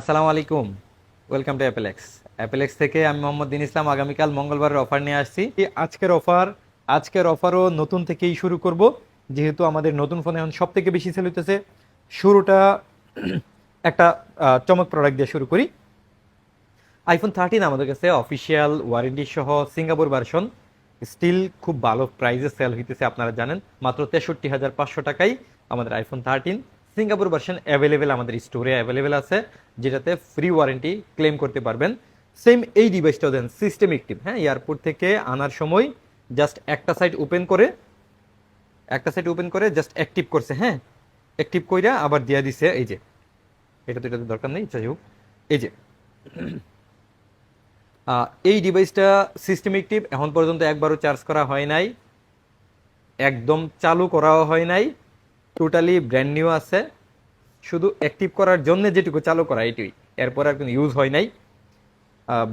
আসসালামু আলাইকুম। Welcome to অ্যাপেলেক্স অ্যাপেলেক্স থেকে আমি মোহাম্মদ দিন ইসলাম। আগামীকাল মঙ্গলবারের অফার নিয়ে আসছি। আজকের অফার, আজকের অফারও নতুন থেকেই শুরু করব। যেহেতু আমাদের নতুন ফোন এখন সব থেকে বেশি সেল হইতেছে, শুরুটা একটা চমক প্রোডাক্ট দিয়ে শুরু করি। আইফোন থার্টিন আমাদের কাছে অফিসিয়াল ওয়ারেন্টি সহ সিঙ্গাপুর ভার্সন স্টিল খুব ভালো প্রাইসে সেল হইতেছে, আপনারা জানেন। মাত্র তেষট্টি হাজার পাঁচশো টাকায় আমাদের iPhone thirteen Singapore version available আমাদের স্টোরে অ্যাভেলেবেল আছে, যেটাতে ফ্রি ওয়ারেন্টি ক্লেম করতে পারবেন। সেম এই ডিভাইসটাও দেন সিস্টেম অ্যাক্টিভ হ্যাঁ? এয়ারপোর্ট থেকে আনার সময় জাস্ট একটা সাইড ওপেন করে, একটা সাইড ওপেন করে জাস্ট অ্যাক্টিভ করছে হ্যাঁ? অ্যাক্টিভ কইরা আবার দিয়া দিছে, এই যে। এটা তো এটা তো দরকার নেই, যাই হোক। এই যে। এই ডিভাইসটা সিস্টেম অ্যাক্টিভ এখন পর্যন্ত একবারও চার্জ করা হয় নাই। একদম চালু করাও হয় নাই। টোটালি ব্র্যান্ড নিউ আছে। শুধু অ্যাক্টিভ করার জন্য যেটুকু চালু করা এটুই। এরপর আর কোনো ইউজ হয় নাই।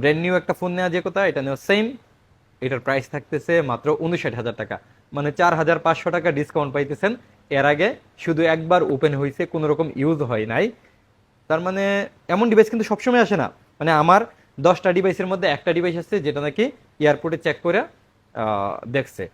ব্র্যান্ড নিউ একটা ফোন নেওয়া যে কথা, এটা নেওয়া সেম এটার প্রাইস থাকতেছে মাত্র উনষাট হাজার টাকা। মানে চার হাজার পাঁচশো টাকা ডিসকাউন্ট পাইতেছেন। এর আগে শুধু একবার ওপেন হয়েছে কোনো রকম ইউজ হয় নাই। তার মানে এমন ডিভাইস কিন্তু সবসময় আসে না। মানে আমার দশটা ডিভাইসের মধ্যে একটা ডিভাইস আছে, যেটা নাকি এয়ারপোর্টে চেক করে দেখছে।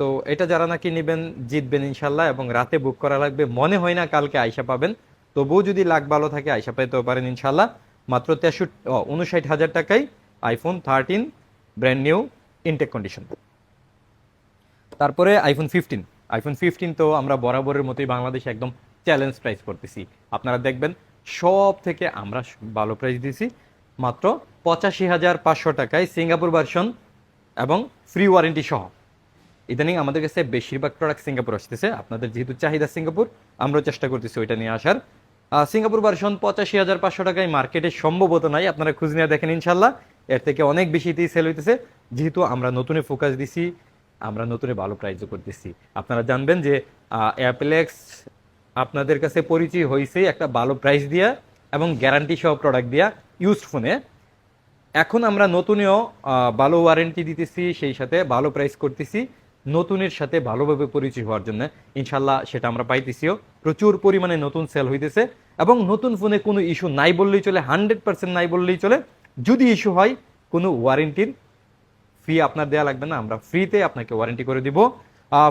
তো এটা যারা নাকি নেবেন, জিতবেন ইনশাল্লাহ এবং রাতে বুক করা লাগবে। মনে হয় না কালকে আয়সা পাবেন, তবুও যদি লাখ ভালো থাকে আয়সা পেতেও পারেন ইনশাল্লাহ। মাত্র তেষট্টি উনষাট হাজার টাকায় iPhone thirteen brand new intact condition তারপরে আইফোন ফিফটিন আইফোন ফিফটিন তো আমরা বরাবরের মতোই বাংলাদেশে একদম চ্যালেঞ্জ প্রাইস করতেছি। আপনারা দেখবেন, সব থেকে আমরা ভালো প্রাইস দিছি মাত্র পঁচাশি হাজার পাঁচশো টাকায় সিঙ্গাপুর ভার্সন এবং ফ্রি ওয়ারেন্টি সহ। ইদানিং আমাদের কাছে বেশিরভাগ প্রোডাক্ট সিঙ্গাপুর আসতেছে। আপনাদের যেহেতু চাহিদা সিঙ্গাপুর আমরাও চেষ্টা করতেছি ওইটা নিয়ে আসার। সিঙ্গাপুর ভার্সন পঁচাশি হাজার পাঁচশো টাকায় মার্কেটে সম্ভবত নাই, আপনারা খুঁজ নিয়ে দেখেন ইনশাল্লাহ এর থেকে অনেক বেশিতেই সেল হইতেছে। যেহেতু আমরা নতুনে ফোকাস দিছি, আমরা নতুনে ভালো প্রাইজও করতেছি। আপনারা জানবেন যে অ্যাপেলেক্স আপনাদের কাছে পরিচয় হয়েছে একটা ভালো প্রাইস দিয়া এবং গ্যারান্টি সহ প্রোডাক্ট দিয়া ইউজড ফোনে এখন আমরা নতুনেও ভালো ওয়ারেন্টি দিতেছি, সেই সাথে ভালো প্রাইস করতেছি। নতুনের সাথে ভালোভাবে পরিচয় হওয়ার জন্য। ইনশাল্লাহ সেটা আমরা পাইতেছিও। প্রচুর পরিমাণে নতুন সেল হইতেছে এবং নতুন ফোনে কোনো ইস্যু নাই বললেই চলে হান্ড্রেড পার্সেন্ট নাই বললেই চলে। যদি ইস্যু হয়, কোনো ওয়ারেন্টির ফি আপনার দেওয়া লাগবে না, আমরা ফ্রিতে আপনাকে ওয়ারেন্টি করে দিব।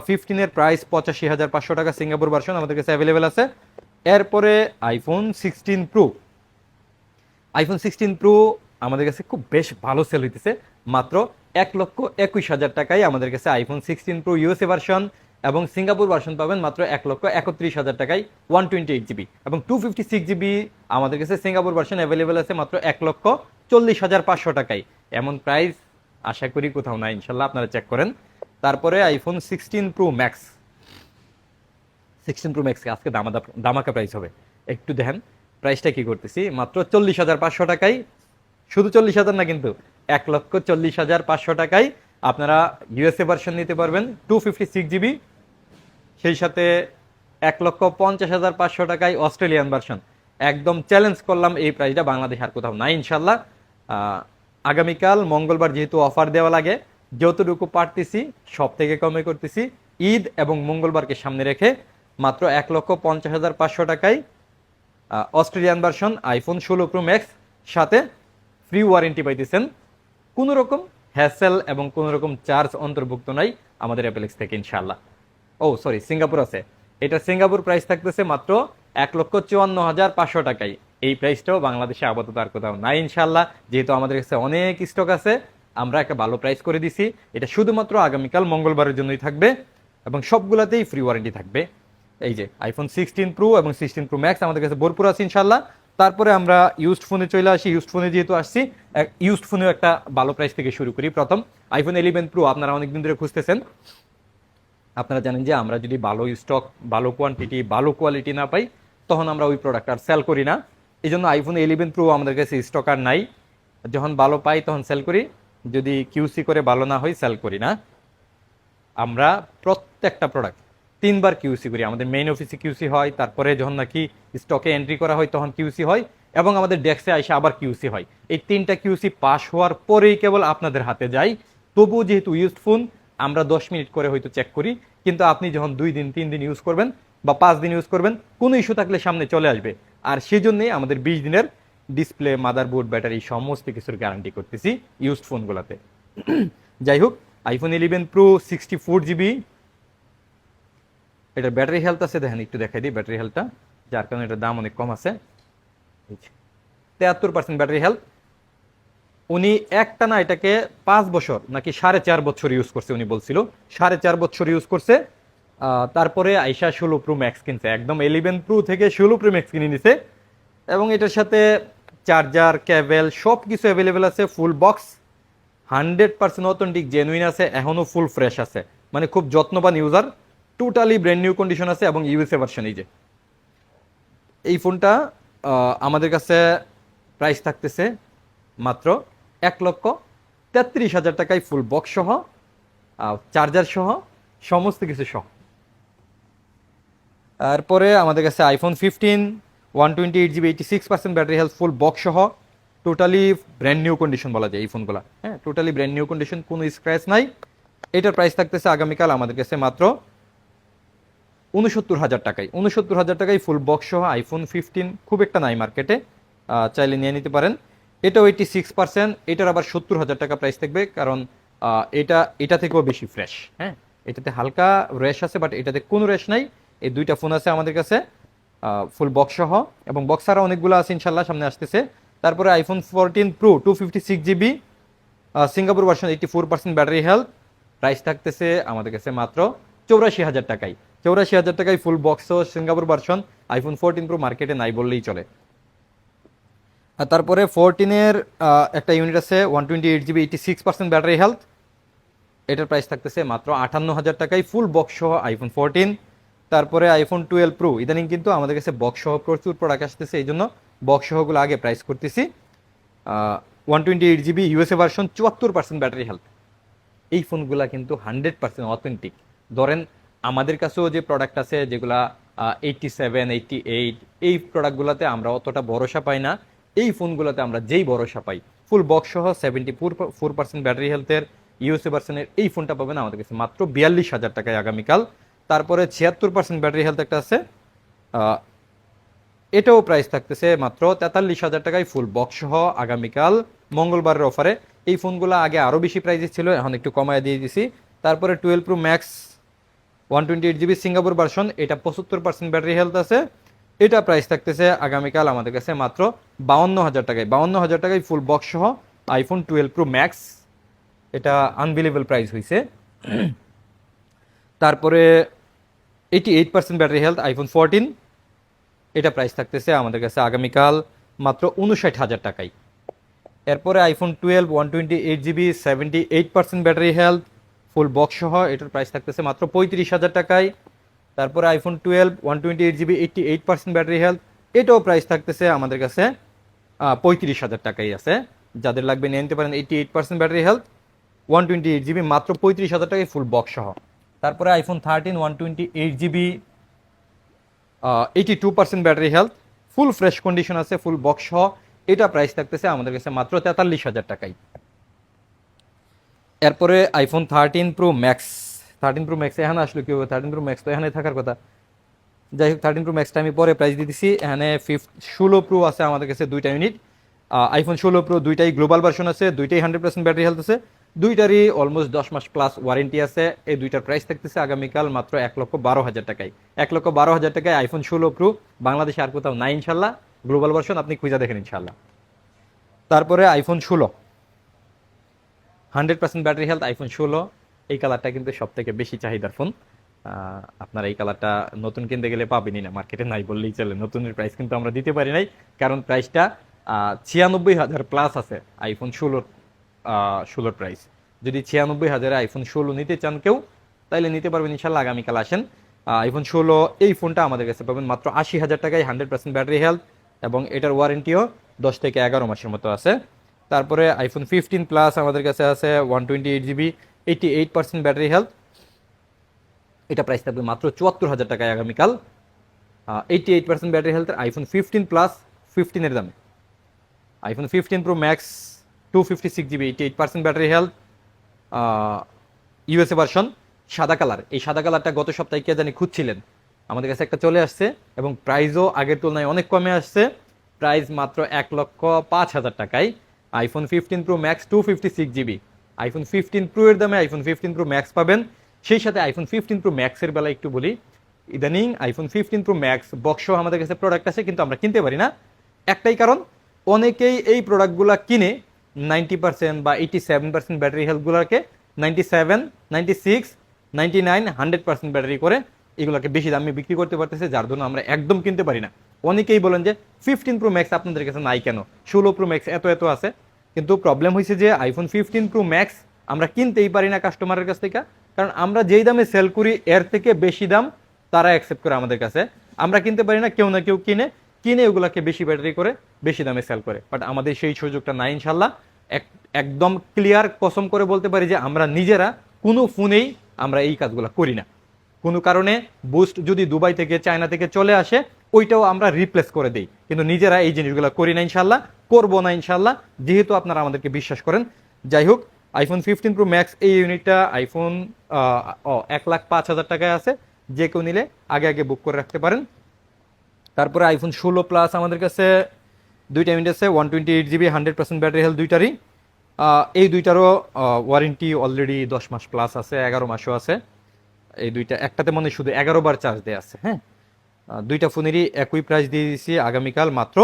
ফিফটিনের প্রাইস পঁচাশি হাজার পাঁচশো টাকা সিঙ্গাপুর ভার্সন আমাদের কাছে অ্যাভেলেবেল আছে। এরপরে iPhone sixteen pro iPhone sixteen pro আমাদের কাছে খুব বেশ ভালো সেল হইতেছে। মাত্র এক লক্ষ একুশ হাজার টাকায় আমাদের কাছে iPhone sixteen pro USA version এবং সিঙ্গাপুর ভার্সন পাবেন মাত্র এক লক্ষ একত্রিশ হাজার টাকায় ওয়ান টোয়েন্টি এইট জিবি এবং টু ফিফটি সিক্স জিবি আমাদের কাছে সিঙ্গাপুর ভার্সন অ্যাভেলেবেল আছে মাত্র এক লক্ষ চল্লিশ হাজার পাঁচশো টাকায়। এমন প্রাইস আশা করি কোথাও না ইনশাল্লাহ আপনারা চেক করেন। তারপরে iPhone sixteen pro max sixteen pro max আজকে দামাদা দামাকা প্রাইস হবে। একটু দেখেন প্রাইসটা কি করতেছি? মাত্র চল্লিশ হাজার পাঁচশো টাকায়। শুধু চল্লিশ হাজার না কিন্তু এক লক্ষ চল্লিশ হাজার পাঁচশো টাকায় আপনারা ইউএসএ ভার্সন নিতে পারবেন টু ফিফটি সিক্স জিবি সেই সাথে এক লক্ষ পঞ্চাশ হাজার পাঁচশো টাকায় অস্ট্রেলিয়ান ভার্সন একদম চ্যালেঞ্জ করলাম এই প্রাইসটা বাংলাদেশ আর কোথাও নাই ইনশাল্লাহ আগামীকাল, মঙ্গলবার যেহেতু অফার দেওয়া লাগে, যতটুকু পারতেছি, সব থেকে কমে করতেছি। ঈদ এবং মঙ্গলবারকে সামনে রেখে মাত্র এক লক্ষ পঞ্চাশ হাজার পাঁচশো টাকায় অস্ট্রেলিয়ান ভার্সন আইফোন ষোলো প্রো ম্যাক্স সাথে ফ্রি ওয়ারেন্টি পাইতেছেন। কোনো রকম হ্যাসেল এবং কোনো রকম চার্জ অন্তর্ভুক্ত নাই আমাদের অ্যাপেলেক্স থেকে ইনশাল্লাহ ও সরি সিঙ্গাপুর আছে। এটা সিঙ্গাপুর প্রাইস থাকতেছে মাত্র এক লক্ষ চুয়ান্ন হাজার পাঁচশো টাকায়। এই প্রাইসটাও বাংলাদেশে আপাতত আর কোথাও নাই ইনশাল্লাহ যেহেতু আমাদের কাছে অনেক স্টক আছে, আমরা একটা ভালো প্রাইস করে দিছি। এটা শুধুমাত্র আগামীকাল, মঙ্গলবারের জন্যই থাকবে এবং সবগুলাতেই ফ্রি ওয়ারেন্টি থাকবে। এই যে আইফোন সিক্সটিন প্রো এবং সিক্সটিন প্রো ম্যাক্স আমাদের কাছে ভরপুর আছে ইনশাল্লাহ তারপরে আমরা ইউজড ফোনে চলে আসি। ইউজড ফোনে যেহেতু আসছি ইউজড ফোনেও একটা ভালো প্রাইস থেকে শুরু করি। প্রথম আইফোন ইলেভেন প্রো আপনারা অনেকদিন ধরে খুঁজতেছেন। আপনারা জানেন যে আমরা যদি ভালো স্টক ভালো কোয়ান্টিটি ভালো কোয়ালিটি না পাই, তখন আমরা ওই প্রোডাক্ট আর সেল করি না। এই জন্য আইফোন ইলেভেন প্রো আমাদের কাছে স্টক আর নাই। যখন ভালো পাই, তখন সেল করি। যদি কিউসি করে ভালো না হয় সেল করি না। আমরা প্রত্যেকটা প্রোডাক্ট তিনবার কিউসি করি। আমাদের মেইন অফিসে কিউসি হয়, তারপরে যখন নাকি স্টকে এন্ট্রি করা হয়, তখন কিউসি হয় এবং আমাদের ডেস্কে এসে আবার কিউসি হয়। এই তিনটা কিউসি পাস হওয়ার পরেই কেবল আপনাদের হাতে যায় তবুও যেহেতু ইউজড ফোন আমরা দশ মিনিট করে হয়তো চেক করি। কিন্তু আপনি যখন দুই দিন, তিন দিন ইউজ করবেন বা পাঁচ দিন ইউজ করবেন, কোনো ইস্যু থাকলে সামনে চলে আসবে। আর সেই জন্যই আমাদের বিশ দিনের ডিসপ্লে মাদারবোর্ড ব্যাটারি সমস্ত কিছুর গ্যারান্টি করতেছি ইউজড ফোনগুলোতে যাই হোক iPhone eleven pro sixty four GB এটার ব্যাটারি হেলথ আছে, দেখেন একটু দেখাই দিই ব্যাটারি হেলথটা, যার কারণে এটার দাম অনেক কম আছে। তেহাত্তর পার্সেন্ট ব্যাটারি হেলথ। উনি একটা না এটাকে পাঁচ বছর নাকি সাড়ে চার বছর ইউজ করছে, উনি বলছিল। সাড়ে চার বছর ইউজ করছে তারপরে আইসা ষোলো প্রো ম্যাক্স কিনছে, একদম ইলেভেন প্রো থেকে ষোলো প্রো ম্যাক্স কিনে নিছে। এবং এটার সাথে চার্জার ক্যাবেল সব কিছু অ্যাভেলেবেল আছে full box hundred percent authentic genuine আছে এখনও ফুল ফ্রেশ আছে। মানে খুব যত্নবান user totally brand new condition আছে এবং ইউএসএ ভার্সন এই যে। এই ফোনটা আমাদের কাছে প্রাইস থাকতেছে মাত্র এক লক্ষ তেত্রিশ হাজার টাকায় ফুল বক্স সহ চার্জার সহ, সমস্ত কিছু সহ। তারপরে আমাদের কাছে iPhone fifteen one twenty eight GB eighty six percent battery health full box সহ টোটালি ব্র্যান্ড নিউ কন্ডিশন বলা যায় এই ফোনগুলো হ্যাঁ টোটালি ব্র্যান্ড নিউ কন্ডিশন কোনো স্ক্র্যাচ নাই। এটার প্রাইস থাকতেছে আগামীকাল আমাদের কাছে মাত্র উনসত্তর হাজার টাকায়। উনসত্তর হাজার টাকায় ফুল বক্স সহ আইফোন ফিফটিন খুব একটা নাই মার্কেটে চাইলে নিয়ে নিতে পারেন। এটাও এইটি সিক্স পার্সেন্ট এটার আবার সত্তর হাজার টাকা প্রাইস থাকবে কারণ এটা এটা থেকেও বেশি ফ্রেশ হ্যাঁ? এটাতে হালকা র্যাশ আছে বাট এটাতে কোনো র্যাশ নাই। এই দুইটা ফোন আছে আমাদের কাছে ফুল বক্স সহ। এবং বক্স অনেকগুলো আছে ইনশাল্লাহ সামনে আসতেছে। তারপরে iPhone fourteen pro two fifty six GB Singapore version eighty four percent battery health price থাকতেছে আমাদের কাছে মাত্র চৌরাশি হাজার টাকায়। চৌরাশি হাজার টাকায় full box Singapore version iPhone fourteen pro মার্কেটে নাই বললেই চলে। আর তারপরে ফোরটিনের একটা ইউনিট আছে one twenty eight GB eighty six percent battery health এটার প্রাইস থাকতেছে মাত্র আটান্ন হাজার টাকায় ফুল বক্স সহ আইফোন ফোরটিন তারপরে আইফোন টুয়েলভ প্রো ইদানিং কিন্তু আমাদের কাছে বক্স সহ প্রচুর প্রোডাক্ট আসতেছে, এই জন্য বক্স সহগুলো আগে প্রাইস করতেছি। One twenty eight GB USA version চুয়াত্তর পার্সেন্ট ব্যাটারি হেলথ এই ফোনগুলা কিন্তু হান্ড্রেড পার্সেন্ট অথেন্টিক ধরেন আমাদের কাছেও যে প্রোডাক্ট আছে, যেগুলা এইটটি সেভেন এইটটি এইট এই প্রোডাক্টগুলোতে আমরা অতটা ভরসা পাই না। এই ফোনগুলোতে আমরা যেই ভরসা পাই ফুল বক্স সহ seventy four four percent battery হেলথের ইউএসএ পার্সেন্টের এই ফোনটা পাবেন আমাদের কাছে মাত্র বিয়াল্লিশ হাজার টাকায় আগামীকাল। তারপরে ছিয়াত্তর পার্সেন্ট ব্যাটারি হেলথ একটা আছে এটাও প্রাইস থাকতেছে মাত্র তেতাল্লিশ হাজার টাকায় ফুল বক্স সহ আগামীকাল, মঙ্গলবারের অফারে এই ফোনগুলো আগে আরও বেশি প্রাইসে ছিল, এখন একটু কমায় দিয়ে দিছি। তারপরে twelve pro max one twenty eight GB Singapore version এটা পঁচাত্তর পার্সেন্ট ব্যাটারি হেলথ আছে। এটা প্রাইস থাকতেছে আগামীকাল আমাদের কাছে মাত্র বাউন্ন হাজার টাকায়। বাউন্ন হাজার টাকায় ফুল বক্স সহ আইফোন টুয়েলভ প্রো ম্যাক্স এটা আনবিলেবল প্রাইস হয়েছে তারপরে eighty eight percent battery health iPhone fourteen এটা প্রাইস থাকতেছে আমাদের কাছে আগামীকাল মাত্র উনষাট হাজার টাকায়। এরপরে iPhone twelve one twenty eight GB seventy eight percent battery health full box সহ, এটার প্রাইস থাকতেছে মাত্র পঁয়ত্রিশ হাজার টাকায়। তারপরে iPhone twelve one twenty eight GB eighty eight percent battery health এটাও প্রাইস থাকতেছে আমাদের কাছে পঁয়ত্রিশ হাজার টাকাই আছে। যাদের লাগবে নিয়ে নিতে পারেন eighty eight percent battery health one twenty eight GB মাত্র পঁয়ত্রিশ হাজার টাকায় ফুল বক্স সহ। তারপরে iPhone thirteen one twenty eight GB eighty two percent battery health full fresh condition আছে ফুল বক্স সহ, এটা প্রাইস থাকতেছে আমাদের কাছে মাত্র তেতাল্লিশ হাজার টাকায়। এরপরে iPhone thirteen pro max thirteen pro max এখানে আসলো কি হবে? থার্টিন প্রো ম্যাক্স তো এখানে থাকার কথা। যাই হোক থার্টিন প্রো ম্যাক্সটা আমি পরে প্রাইস দিতেছি এখানে ফিফথ ষোলো প্রো আছে আমাদের কাছে দুইটা ইউনিট আইফোন ষোলো প্রো দুইটাই গ্লোবাল ভার্সন আছে, দুইটাই হান্ড্রেড পার্সেন্ট ব্যাটারি হেলথ আছে। দুইটারই অলমোস্ট দশ মাস প্লাস ওয়ারেন্টি আছে। এই দুইটার প্রাইস থাকতেছে আগামীকাল মাত্র এক লক্ষ বারো হাজার টাকায়। এক লক্ষ বারো হাজার টাকায় আইফোন ষোলো প্রো বাংলাদেশে আর কোথাও নাই ইনশাল্লাহ। গ্লোবাল ভার্সন আপনি খুঁজে দেখেন ইনশাল্লাহ। তারপরে আইফোন ষোলো। Hundred percent battery health iPhone ষোলো। এই কালারটা কিন্তু সব থেকে বেশি চাহিদার ফোন। আপনার এই কালারটা নতুন কিনতে গেলে পাবেনই না। মার্কেটে নাই বললেই চলে। নতুনের প্রাইস কিন্তু আমরা দিতে পারি নাই। কারণ প্রাইসটা ছিয়ানব্বই হাজার প্লাস আছে আইফোন ষোলোর ষোলোর প্রাইস যদি ছিয়ানব্বই হাজারে আইফোন ষোলো নিতে চান কেউ, তাইলে নিতে পারবেন ইনশাল্লাহ আগামীকাল আসেন। আইফোন ষোলো, এই ফোনটা আমাদের কাছে পাবেন মাত্র আশি হাজার টাকায় হান্ড্রেড পার্সেন্ট ব্যাটারি হেলথ এবং এটার ওয়ারেন্টিও দশ থেকে এগারো মাসের মতো আছে। তারপরে আইফোন ফিফটিন প্লাস আমাদের কাছে আছে one twenty eight GB eighty eight percent battery health এটা প্রাইস থাকবে মাত্র চুয়াত্তর হাজার টাকায় আগামীকাল। এইটি এইট পার্সেন্ট ব্যাটারি হেলথের আইফোন ফিফটিন প্লাস ফিফটিনের দামে। IPhone fifteen pro max two fifty six GB eighty eight percent battery health USA version সাদা কালার এই সাদা কালারটা গত সপ্তাহে কে জানি খুঁজছিলেন? আমাদের কাছে একটা চলে আসছে এবং প্রাইসও আগের তুলনায় অনেক কমে আসছে। প্রাইস মাত্র এক লক্ষ পাঁচ হাজার টাকায়। IPhone fifteen pro max two fifty six GB iPhone fifteen pro এর দামে আইফোন ফিফটিন প্রো ম্যাক্স পাবেন। সেই সাথে আইফোন ফিফটিন প্রো ম্যাক্সের বেলা একটু বলি। ইদানিং iPhone fifteen pro max box আমাদের কাছে প্রোডাক্ট আছে, কিন্তু আমরা কিনতে পারি না। একটাই কারণ, অনেকেই এই প্রোডাক্টগুলো কিনে নাইনটি পার্সেন্ট বা eighty seven percent battery হেলথগুলোকে ninety seven ninety six ninety nine hundred percent battery করে এগুলোকে বেশি দামে বিক্রি করতে পারতেছে, যার জন্য আমরা একদম কিনতে পারি না। অনেকেই বলেন যে ফিফটিন প্রো ম্যাক্স আপনাদের কাছে নাই কেন? ষোলো প্রো ম্যাক্স এত এত আছে। কিন্তু প্রবলেম হয়েছে যে আইফোন ফিফটিন প্রো ম্যাক্স আমরা কিনতেই পারি না কাস্টমারের কাছ থেকে। কারণ আমরা যেই দামে সেল করি, এর থেকে বেশি দাম তারা অ্যাকসেপ্ট করে আমাদের কাছে। আমরা কিনতে পারি না, কেউ না কেউ কিনে। কিনে ওগুলাকে বেশি ব্যাটারি করে, বেশি দামে সেল করে। বাট আমাদের সেই সুযোগটা নাই ইনশাল্লাহ এক- একদম ক্লিয়ার কসম করে বলতে পারি যে আমরা নিজেরা কোনো ফোনেই আমরা এই কাজগুলো করি না। কোনো কারণে বুস্ট যদি দুবাই থেকে, চায়না থেকে চলে আসে ওইটাও আমরা রিপ্লেস করে দিই। কিন্তু নিজেরা এই জিনিসগুলো করি না ইনশাল্লাহ করব না ইনশাল্লাহ যেহেতু আপনারা আমাদেরকে বিশ্বাস করেন। যাই হোক আইফোন ফিফটিন প্রো ম্যাক্স এই ইউনিটটা আইফোন এক লাখ পাঁচ হাজার টাকায় আছে। যে কেউ নিলে আগে আগে বুক করে রাখতে পারেন। তারপরে আইফোন ষোলো প্লাস আমাদের কাছে দুইটা ইউনিট আছে one twenty eight GB hundred percent battery health দুইটারই এই দুইটারও ওয়ারেন্টি অলরেডি দশ মাস প্লাস আছে, এগারো মাসও আছে। এই দুইটা, একটাতে মনে শুধু এগারো বার চার্জ দেওয়া আছে হ্যাঁ? দুইটা ফোনেরই একই প্রাইস দিয়ে দিয়েছি আগামীকাল মাত্র।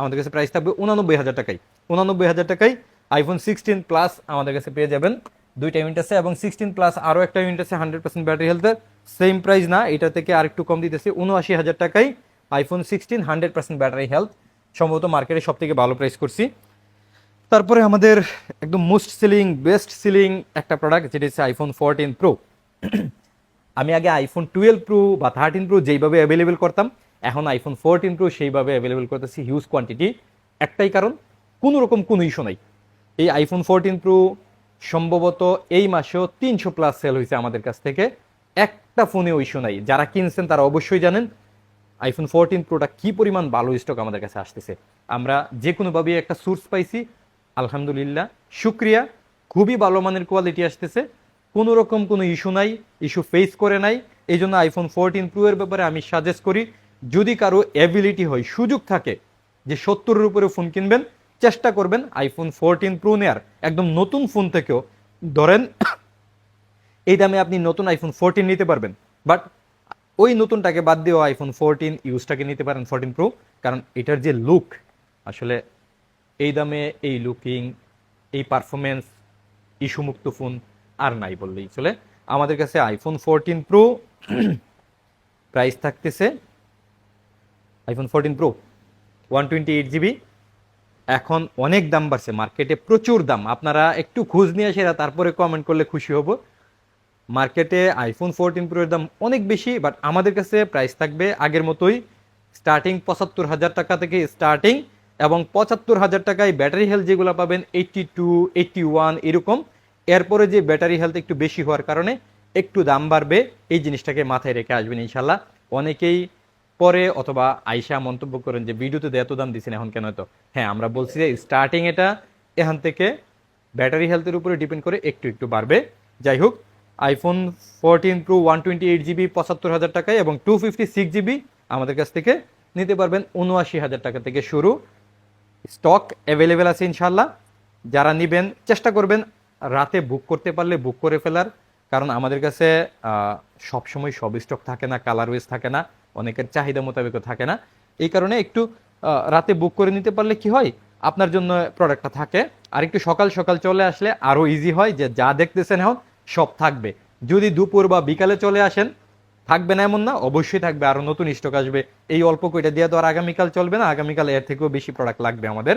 আমাদের কাছে প্রাইস থাকবে উনানব্বই হাজার টাকায় উনানব্বই হাজার টাকাই আইফোন সিক্সটিন প্লাস আমাদের কাছে পেয়ে যাবেন। দুইটা ইউনিট আছে এবং সিক্সটিন প্লাস আরও একটা ইউনিট আছে হান্ড্রেড পার্সেন্ট ব্যাটারি হেলথের সেম প্রাইস না, এটা থেকে আরেকটু কম দিতেছে, উনআশি হাজার টাকাই iPhone sixteen hundred percent battery health সম্ভবত মার্কেটে সব থেকে ভালো প্রাইস করছি। তারপরে আমাদের একদম মোস্ট সেলিং বেস্ট সেলিং একটা প্রোডাক্ট যেটা হচ্ছে আইফোন ফোরটিন প্রো আমি আগে আইফোন টুয়েলভ প্রো বা থার্টিন প্রো যেইভাবে অ্যাভেলেবেল করতাম, এখন আইফোন ফোরটিন প্রো সেইভাবে অ্যাভেলেবেল করতেছি হিউজ কোয়ান্টিটি একটাই কারণ কোনো রকম কোনো ইস্যু নাই। এই আইফোন ফোরটিন প্রো সম্ভবত এই মাসেও তিনশো প্লাস সেল হয়েছে আমাদের কাছ থেকে। একটা ফোনেও ইস্যু নাই। যারা কিনছেন তারা অবশ্যই জানেন আইফোন ফোরটিন প্রোটা কি পরিমাণ ভালো স্টক আমাদের কাছে আসতেছে। আমরা যে কোনোভাবে একটা সোর্স পাইছি। আলহামদুলিল্লাহ, শুক্রিয়া। খুবই ভালো মানের কোয়ালিটি আসতেছে। কোনো রকম কোনো ইস্যু নাই ইস্যু ফেস করে নাই। এই জন্য আইফোন ফোরটিন প্রো এর ব্যাপারে আমি সাজেস্ট করি, যদি কারও অ্যাবিলিটি হয়, সুযোগ থাকে যে সত্তরের উপরে ফোন কিনবেন, চেষ্টা করবেন আইফোন ফোরটিন প্রো নেয়ার। একদম নতুন ফোন থেকেও ধরেন, এই দামে আপনি নতুন আইফোন ফোরটিন নিতে পারবেন। বাট ওই নতুনটাকে বাদ দিয়েও আইফোন ফোরটিন ইউজটাকে নিতে পারেন ফোরটিন প্রো কারণ এটার যে লুক আসলে এই দামে এই লুকিং এই পারফরমেন্স ইস্যুমুক্ত ফোন আর নাই বললেই চলে। আমাদের কাছে আইফোন ফোরটিন প্রো প্রাইস থাকতেছে iPhone fourteen pro one twenty eight GB এখন অনেক দাম বাড়ছে মার্কেটে প্রচুর দাম। আপনারা একটু খোঁজ নিয়ে এসে তারপরে কমেন্ট করলে খুশি হব। মার্কেটে আইফোন ফোরটিন প্রো এর দাম অনেক বেশি বাট আমাদের কাছে প্রাইস থাকবে আগের মতোই স্টার্টিং পঁচাত্তর হাজার টাকা থেকে স্টার্টিং এবং পঁচাত্তর হাজার টাকায় ব্যাটারি হেলথ যেগুলো পাবেন এইটটি টু এইটটি ওয়ান এরকম। এরপরে যে ব্যাটারি হেলথ একটু বেশি হওয়ার কারণে একটু দাম বাড়বে, এই জিনিসটাকে মাথায় রেখে আসবেন ইনশাল্লাহ অনেকেই পরে অথবা আইসা মন্তব্য করেন যে, ভিডিওতে এত দাম দিচ্ছেন এখন কেন তো হ্যাঁ আমরা বলছি যে স্টার্টিং এটা এখান থেকে ব্যাটারি হেলথের উপরে ডিপেন্ড করে একটু একটু বাড়বে। যাই হোক iPhone fourteen pro one twenty eight GB পঁচাত্তর হাজার টাকায় এবং টু ফিফটি সিক্স জিবি আমাদের কাছ থেকে নিতে পারবেন উনআশি হাজার টাকা থেকে শুরু। স্টক অ্যাভেলেবেল আছে ইনশাল্লাহ যারা নেবেন, চেষ্টা করবেন রাতে বুক করতে পারলে বুক করে ফেলার, কারণ আমাদের কাছে সবসময় সব স্টক থাকে না কালার ওয়েজ থাকে না, অনেকের চাহিদা মোতাবেকও থাকে না। এই কারণে একটু রাতে বুক করে নিতে পারলে কি হয়, আপনার জন্য প্রোডাক্টটা থাকে। আর একটু সকাল সকাল চলে আসলে আরও ইজি হয় যে যা দেখতেছেন এখন, সব থাকবে। যদি দুপুর বা বিকালে চলে আসেন, থাকবে না এমন না, অবশ্যই থাকবে। আরও নতুন স্টক আসবে। এই অল্প কইটা দিয়ে তো আর আগামীকাল চলবে না, আগামীকাল এর থেকেও বেশি প্রোডাক্ট লাগবে আমাদের।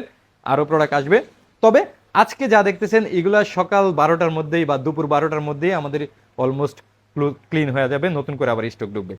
আরও প্রোডাক্ট আসবে। তবে আজকে যা দেখতেছেন, এগুলা সকাল বারোটার মধ্যেই বা দুপুর বারোটার মধ্যেই আমাদের অলমোস্ট ক্লিন হয়ে যাবে, নতুন করে আবার স্টক ঢুকবে।